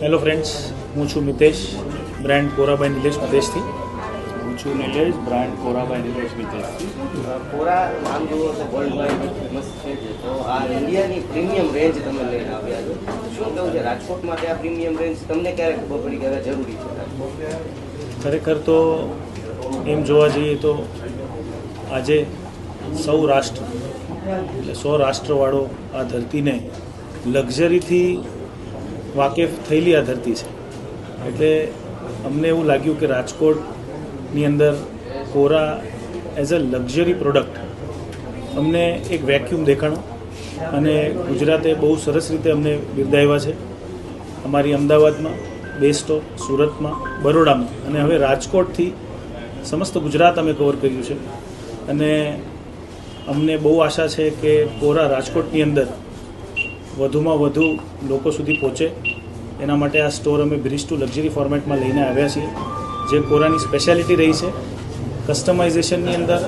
Hello friends હું છું Mitesh brand Korabai Nilesh પ્રદેશથી હું છું નિલેશ બ્રાન્ડ કોરાબાઈ નિલેશ મિતેશથી. કોરા નામ જુઓ તો વર્લ્ડવાઇડ ફેમસ છે જ. તો આ ઇન્ડિયાની પ્રીમિયમ રેન્જ તમે લઈને આવ્યા છો. શું કહું છે? રાજકોટ માટે આ પ્રીમિયમ રેન્જ તમને ક્યારે ખબર પડી કે જરૂરી છે? ખરેખર તો એમ જોવા જઈએ તો આજે સૌ રાષ્ટ્ર એટલે સૌરાષ્ટ્રવાળો આ ધરતીને લક્ઝરીથી વાકેફ થયેલી આ ધરતી છે. એટલે અમને એવું લાગ્યું કે રાજકોટની અંદર કોરા એઝ અ લક્ઝરી પ્રોડક્ટ અમને એક વેક્યુમ દેખાણો અને ગુજરાતે બહુ સરસ રીતે અમને બિરદાવ્યા છે. અમારી અમદાવાદમાં બેસ્ટો સુરતમાં, બરોડામાં. અને હવે રાજકોટથી સમસ્ત ગુજરાત અમે કવર કર્યું છે. અને અમને બહુ આશા છે કે કોરા રાજકોટની અંદર વધુમાં વધુ લોકો સુધી પહોંચે. એના માટે આ સ્ટોર અમે બ્રિજ ટુ લક્ઝરી ફોર્મેટમાં લઈને આવ્યા છીએ. જે કોરાની સ્પેશિયાલિટી રહી છે. કસ્ટમાઇઝેશનની અંદર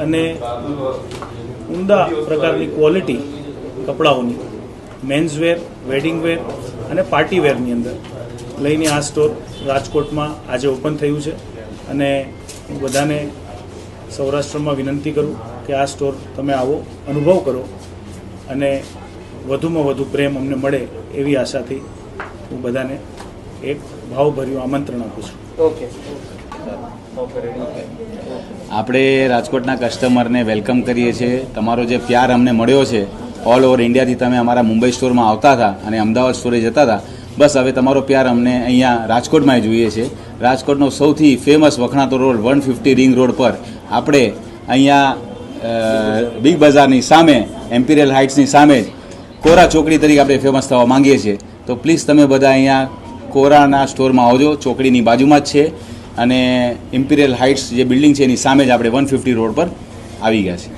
અને ઉમદા પ્રકારની ક્વોલિટી કપડાઓની. મેન્સ વેર વેડિંગ વેર અને પાર્ટી વેરની અંદર લઈને આ સ્ટોર રાજકોટમાં આજે ઓપન થયું છે. અને હું બધાને સૌરાષ્ટ્રમાં વિનંતી કરું કે આ સ્ટોર તમે આવો, અનુભવ કરો અને વધુમાં વધુ પ્રેમ અમને મળે એવી આશાથી હું બધાને એક ભાવભર્યું આમંત્રણ આપું છું. ઓકે આપણે રાજકોટના કસ્ટમરને વેલકમ કરીએ છીએ. તમારો જે પ્યાર અમને મળ્યો છે ઓલ ઓવર ઇન્ડિયાથી તમે અમારા મુંબઈ સ્ટોરમાં આવતા હતા અને અમદાવાદ સ્ટોરે જતા હતા. બસ હવે તમારો પ્યાર અમને અહીંયા રાજકોટમાં જોઈએ છે. રાજકોટનો સૌથી famous વખણાતો road one fifty ring road પર આપણે અહીંયા બિગ બજારની સામે એમ્પિરિયલ હાઇટ્સની સામે જ કોરા ચોકડી તરીકે આપણે ફેમસ થવા માંગીએ છીએ. તો પ્લીઝ તમે બધા અહીંયા કોરાના સ્ટોરમાં આવજો. ચોકડીની બાજુમાં જ છે. અને ઇમ્પિરિયલ હાઇટ્સ જે બિલ્ડિંગ છે એની સામે જ આપણે વન ફિફ્ટી રોડ પર આવી ગયા છે